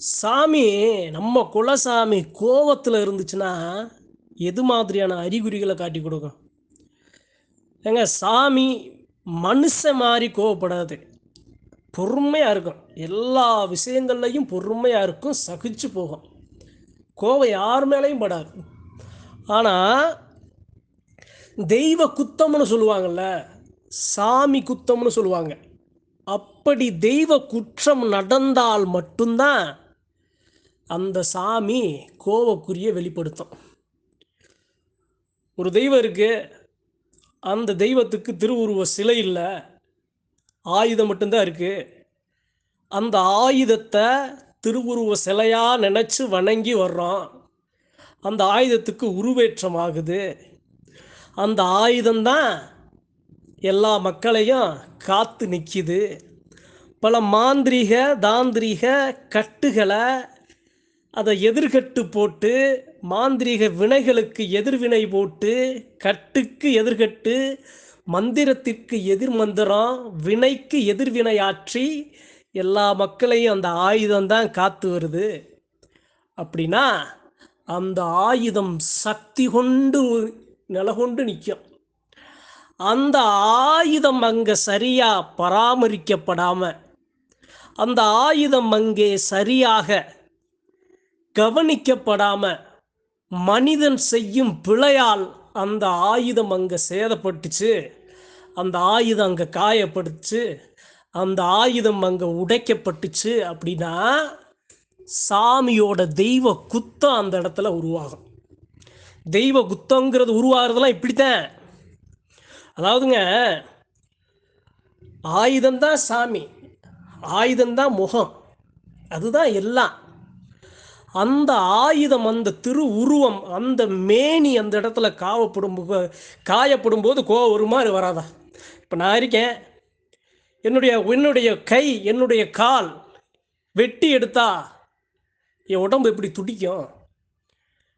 சாமி நம்ம குலசாமி கோவத்தில் இருந்துச்சுன்னா எது மாதிரியான அறிகுறிகளை காட்டி கொடுக்கும்? ஏங்க சாமி மனுஷன் மாதிரி கோவப்படாது. பொறுமையாக இருக்கும். எல்லா விஷயங்கள்லையும் பொறுமையாக இருக்கும் சகிச்சு போகும். கோவம் யார் மேலேயும் படாது. ஆனால் தெய்வ குத்தம்னு சொல்லுவாங்கள்ல சாமி குத்தம்னு சொல்லுவாங்க. அப்படி தெய்வ குற்றம் நடந்தால் மட்டும்தான் அந்த சாமி கோவக்குரிய வெளிப்படுத்தும். ஒரு தெய்வம் இருக்கு. அந்த தெய்வத்துக்கு திருவுருவ சிலை இல்லை. ஆயுதம் மட்டும்தான் இருக்கு. அந்த ஆயுதத்தை திருவுருவ சிலையாக நினச்சி வணங்கி வர்றோம். அந்த ஆயுதத்துக்கு உருவேற்றம் ஆகுது அந்த ஆயுதம்தான் எல்லா மக்களையும் காத்து நிற்கிது பல மாந்திரீக தாந்திரீக கட்டுகளை அதை எதிர்கட்டு போட்டு மாந்திரீக வினைகளுக்கு எதிர்வினை போட்டு கட்டுக்கு எதிர்கட்டு மந்திரத்திற்கு எதிர் மந்திரம் வினைக்கு எதிர்வினையாற்றி எல்லா மக்களையும் அந்த ஆயுதம் தான் காத்து வருது. அப்படின்னா அந்த ஆயுதம் சக்தி கொண்டு நிலகொண்டு நிற்கும். அந்த ஆயுதம் அங்கே சரியாக பராமரிக்கப்படாமல் அந்த ஆயுதம் அங்கே சரியாக கவனிக்கப்படாமல் மனிதன் செய்யும் பிழையால் அந்த ஆயுதம் அங்கே சேதப்பட்டுச்சு. அந்த ஆயுதம் அங்கே காயப்படுச்சு. அந்த ஆயுதம் அங்கே உடைக்கப்பட்டுச்சு அப்படின்னா சாமியோட தெய்வ குத்தம் அந்த இடத்துல உருவாகும். தெய்வ குத்தங்கிறது உருவாகிறதுலாம் இப்படித்தான். அதாவதுங்க ஆயுதம்தான் சாமி ஆயுதம்தான் முகம். அதுதான் எல்லாம். அந்த ஆயுதம் அந்த திரு உருவம் அந்த மேனி அந்த இடத்துல காவப்படும் காயப்படும் போது கோவம் ஒரு மாதிரி வராதா? இப்போ நான் இருக்கேன். என்னுடைய என்னுடைய கை என்னுடைய கால் வெட்டி எடுத்தா என் உடம்பு எப்படி துடிக்கும்?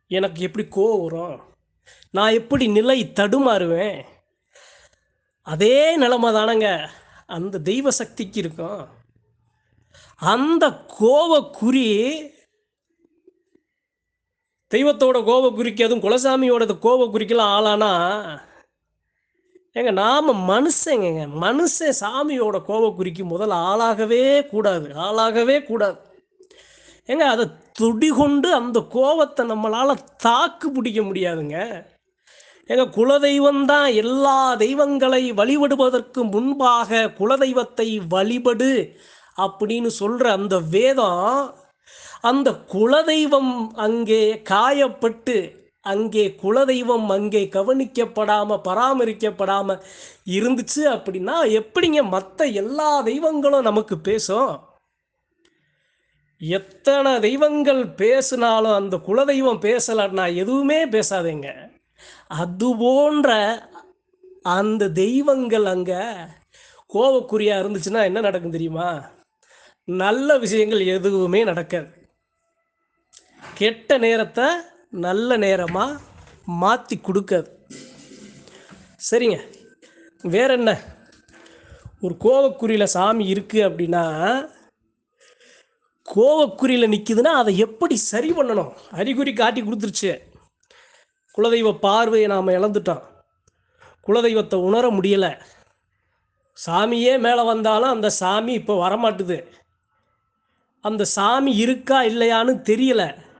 எனக்கு எப்படி கோவம் வரும்? நான் எப்படி நிலை தடுமாறுவேன்? அதே நிலமை தானங்க. அந்த தெய்வ சக்திக்கு இருக்கும். அந்த கோவக்குறி தெய்வத்தோட கோவக்குறிக்கு அதுவும் குலசாமியோட குறிக்கலாம் ஆளானா? ஏங்க நாம மனுஷங்க மனுஷன் சாமியோட கோவக்குறிக்கு முதல் ஆளாகவே கூடாது ஆளாகவே கூடாது. ஏங்க அதை துடிகொண்டு அந்த கோவத்தை நம்மளால தாக்கு பிடிக்க முடியாதுங்க. எங்க குலதெய்வம் தான் எல்லா தெய்வங்களை வழிபடுவதற்கு முன்பாக குலதெய்வத்தை வழிபடு அப்படின்னு சொல்ற அந்த வேதம் அந்த குலதெய்வம் அங்கே காயப்பட்டு அங்கே குலதெய்வம் அங்கே கவனிக்கப்படாம பராமரிக்கப்படாமல் இருந்துச்சு அப்படின்னா எப்படிங்க மற்ற எல்லா தெய்வங்களும் நமக்கு பேசும்? எத்தனை தெய்வங்கள் பேசினாலும் அந்த குலதெய்வம் பேசலைன்னா எதுவுமே பேசாதேங்க. அது போன்ற அந்த தெய்வங்கள் அங்கே கோவக்குறியா இருந்துச்சுன்னா என்ன நடக்கும் தெரியுமா? நல்ல விஷயங்கள் எதுவுமே நடக்காது. கெட்ட நேரத்தை நல்ல நேரமாக மாற்றி கொடுக்காது. சரிங்க. வேற என்ன? ஒரு கோவக்குறியில் சாமி இருக்குது அப்படின்னா கோவக்குறியில் நிற்குதுன்னா அதை எப்படி சரி பண்ணணும்? அறிகுறி காட்டி கொடுத்துருச்சு. குலதெய்வ பார்வையை நாம் இழந்துட்டோம். குலதெய்வத்தை உணர முடியலை. சாமியே மேலே வந்தாலும் அந்த சாமி இப்போ வரமாட்டுது. அந்த சாமி இருக்கா இல்லையான்னு தெரியலை.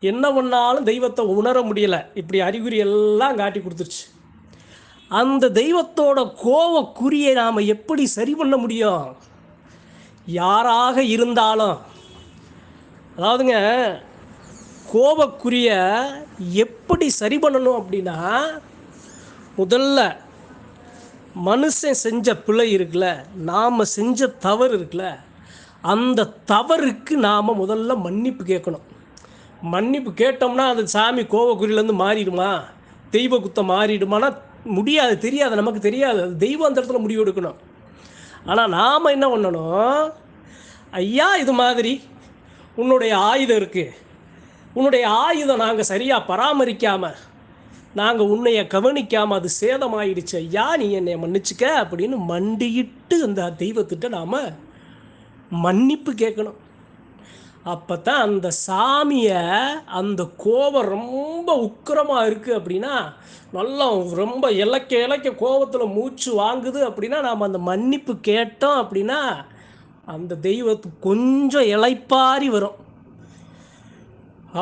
என்ன பண்ணாலும் தெய்வத்தை உணர முடியலை. இப்படி அறிகுறி எல்லாம் காட்டி கொடுத்துருச்சு. அந்த தெய்வத்தோட கோவக்குறியை நாம் எப்படி சரி பண்ண முடியும்? யாராக இருந்தாலும். அதாவதுங்க கோபக்குரிய எப்படி சரி பண்ணணும் அப்படின்னா முதல்ல மனுஷன் செஞ்ச பிழை இருக்குல்ல நாம் செஞ்ச தவறு இருக்குல்ல அந்த தவறுக்கு நாம் முதல்ல மன்னிப்பு கேட்கணும். மன்னிப்பு கேட்டோம்னா அது சாமி கோவக்குறியிலேருந்து மாறிடுமா? தெய்வ குத்தம் மாறிடுமானா முடியாது தெரியாது நமக்கு தெரியாது. அது தெய்வம் அந்த இடத்துல முடிவு எடுக்கணும். ஆனால் நாம் என்ன பண்ணணும்? ஐயா இது மாதிரி உன்னுடைய ஆயுதம் இருக்குது உன்னுடைய ஆயுதம் நாங்கள் சரியாக பராமரிக்காமல் நாங்கள் உன்னைய கவனிக்காமல் அது சேதமாயிடுச்சு. ஐயா நீ என்னை மன்னிச்சுக்க அப்படின்னு மண்டியிட்டு அந்த தெய்வத்திட்ட நாம் மன்னிப்பு கேட்கணும். அப்போ தான் அந்த சாமியை அந்த கோபம் ரொம்ப உக்கிரமாக இருக்குது அப்படின்னா நல்லா ரொம்ப இலக்க இலக்க கோபத்தில் மூச்சு வாங்குது அப்படின்னா நாம் அந்த மன்னிப்பு கேட்டோம் அப்படின்னா அந்த தெய்வத்துக்கு கொஞ்சம் இலைப்பாரி வரும்.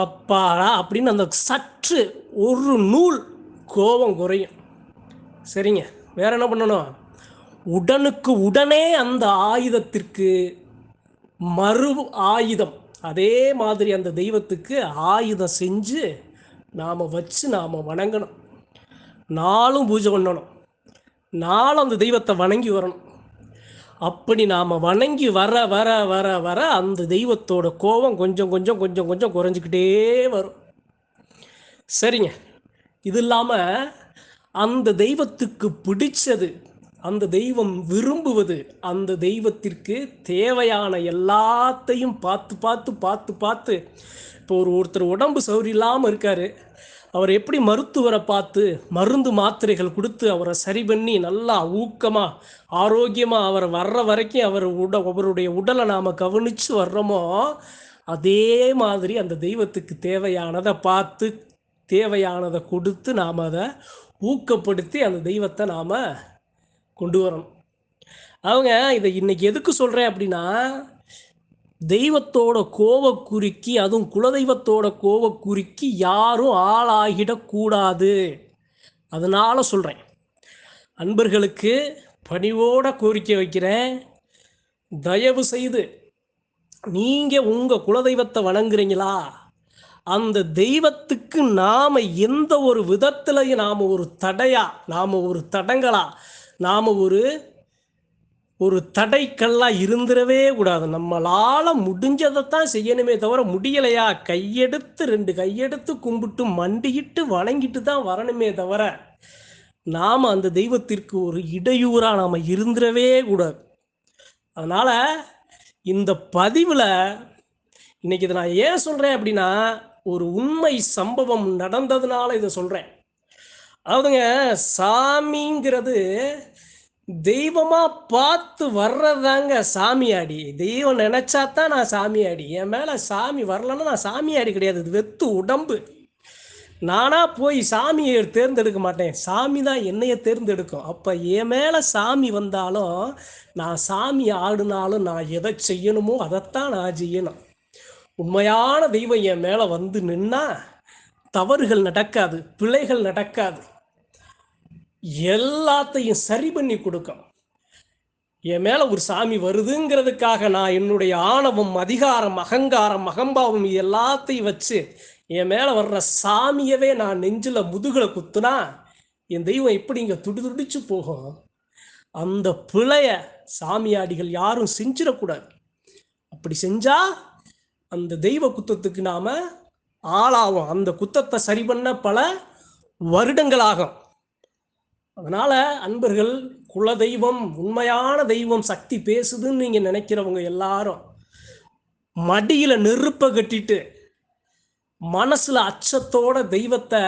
அப்பாடா அப்படின்னு அந்த சற்று ஒரு நூல் கோபம் குறையும். சரிங்க. வேற என்ன பண்ணணும்? உடனுக்கு உடனே அந்த ஆயுதத்திற்கு மறு ஆயுதம். அதே மாதிரி அந்த தெய்வத்துக்கு ஆயுதம் செஞ்சு நாம் வச்சு நாம் வணங்கணும். நாளும் பூஜை பண்ணணும். நாளும் அந்த தெய்வத்தை வணங்கி வரணும். அப்படி நாம் வணங்கி வர வர வர வர அந்த தெய்வத்தோட கோபம் கொஞ்சம் கொஞ்சம் கொஞ்சம் கொஞ்சம் குறைஞ்சிக்கிட்டே வரும். சரிங்க. இது இல்லாமல் அந்த தெய்வத்துக்கு பிடிச்சது அந்த தெய்வம் விரும்புவது அந்த தெய்வத்திற்கு தேவையான எல்லாத்தையும் பார்த்து பார்த்து பார்த்து பார்த்து இப்போ ஒரு ஒருத்தர் உடம்பு சௌரியில்லாமல் இருக்கார். அவர் எப்படி மருத்துவரை பார்த்து மருந்து மாத்திரைகள் கொடுத்து அவரை சரி பண்ணி நல்லா ஊக்கமாக ஆரோக்கியமாக அவர் வர்ற வரைக்கும் அவர் உட அவருடைய உடலை நாம் கவனித்து வர்றோமோ அதே மாதிரி அந்த தெய்வத்துக்கு தேவையானதை பார்த்து தேவையானதை கொடுத்து நாம் அதை ஊக்கப்படுத்தி அந்த தெய்வத்தை நாம் கொண்டு வரணும். அவங்க இதை இன்னைக்கு எதுக்கு சொல்கிறேன் அப்படின்னா தெய்வத்தோட கோவக்குறுக்கி அதுவும் குலதெய்வத்தோட கோவக்குறுக்கி யாரும் ஆளாகிடக்கூடாது அதனால சொல்கிறேன் அன்பர்களுக்கு பணிவோட கோரிக்கை வைக்கிறேன். தயவு செய்து நீங்கள் உங்கள் குலதெய்வத்தை வணங்குறீங்களா? அந்த தெய்வத்துக்கு நாம் எந்த ஒரு விதத்துலையும் நாம் ஒரு தடையா நாம் ஒரு தடங்களா நாம் ஒரு ஒரு தடைக்கல்லாக இருந்துடவே கூடாது. நம்மளால் முடிஞ்சதை தான் செய்யணுமே தவிர முடியலையா? கையெடுத்து ரெண்டு கையெடுத்து கும்பிட்டு மண்டிக்கிட்டு வணங்கிட்டு தான் வரணுமே தவிர நாம் அந்த தெய்வத்திற்கு ஒரு இடையூறாக நாம் இருந்துடவே கூடாது. அதனால் இந்த பதிவில் இன்னைக்கு இதை நான் ஏன் சொல்கிறேன் அப்படின்னா ஒரு உண்மை சம்பவம் நடந்ததுனால இதை சொல்கிறேன் அதாவதுங்க சாமிங்கிறது தெய்வமா பார்த்து வர்றதாங்க சாமியாடி தெய்வம் நினைச்சா தான் நான் சாமியாடி என் மேலே சாமி வரலன்னா நான் சாமியாடி கிடையாது. இது வெத்து உடம்பு. நானா போய் சாமியை தேர்ந்தெடுக்க மாட்டேன். சாமி தான் என்னைய தேர்ந்தெடுக்கும். அப்போ என் மேலே சாமி வந்தாலும் நான் சாமி ஆடினாலும் நான் எதை செய்யணுமோ அதைத்தான் நான் செய்யணும். உண்மையான தெய்வம் என் மேலே வந்து நின்னா தவறுகள் நடக்காது பிழைகள் நடக்காது. எல்லாத்தையும் சரி பண்ணி கொடுக்கும் என் மேலே ஒரு சாமி வருதுங்கிறதுக்காக நான் என்னுடைய ஆணவம் அதிகாரம் அகங்காரம் அகம்பாவம் எல்லாத்தையும் வச்சு என் மேலே வர்ற சாமியவே நான் நெஞ்சில் முதுகில் குத்துனா என் தெய்வம் எப்படி இங்கே துடி துடிச்சு போகும்? அந்த பிழைய சாமியாடிகள் யாரும் செஞ்சிடக்கூடாது. அப்படி செஞ்சா அந்த தெய்வ குத்தத்துக்கு நாம ஆளாகும் அந்த குத்தத்தை சரி பண்ண பல வருடங்களாகும் அதனால அன்பர்கள் குல தெய்வம் உண்மையான தெய்வம் சக்தி பேசுதுன்னு நீங்க நினைக்கிறவங்க எல்லாரும் மடியில நெருப்ப கட்டிட்டு மனசுல அச்சத்தோட தெய்வத்தை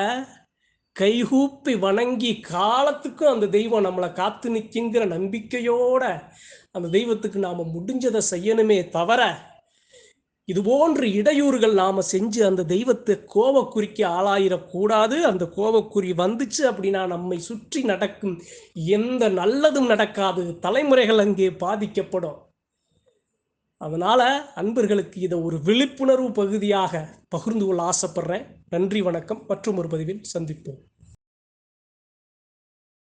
கைகூப்பி வணங்கி காலத்துக்கும் அந்த தெய்வம் நம்மளை காத்து நிற்குங்கிற நம்பிக்கையோட அந்த தெய்வத்துக்கு நாம முடிஞ்சதை செய்யணுமே தவிர இது போன்று இடையூறுகள் நாம் செஞ்சு அந்த தெய்வத்தை கோபக்குறிக்கு ஆளாயிடக்கூடாது. அந்த கோபக்குறி வந்துச்சு அப்படின்னா நம்மை சுற்றி நடக்கும் எந்த நல்லதும் நடக்காது. தலைமுறைகள் அங்கே பாதிக்கப்படும். அதனால் அன்பர்களுக்கு இதை ஒரு விழிப்புணர்வு பகுதியாக பகிர்ந்து கொள்ள ஆசைப்படுறேன். நன்றி வணக்கம். மற்றும் ஒரு பதிவில் சந்திப்போம்.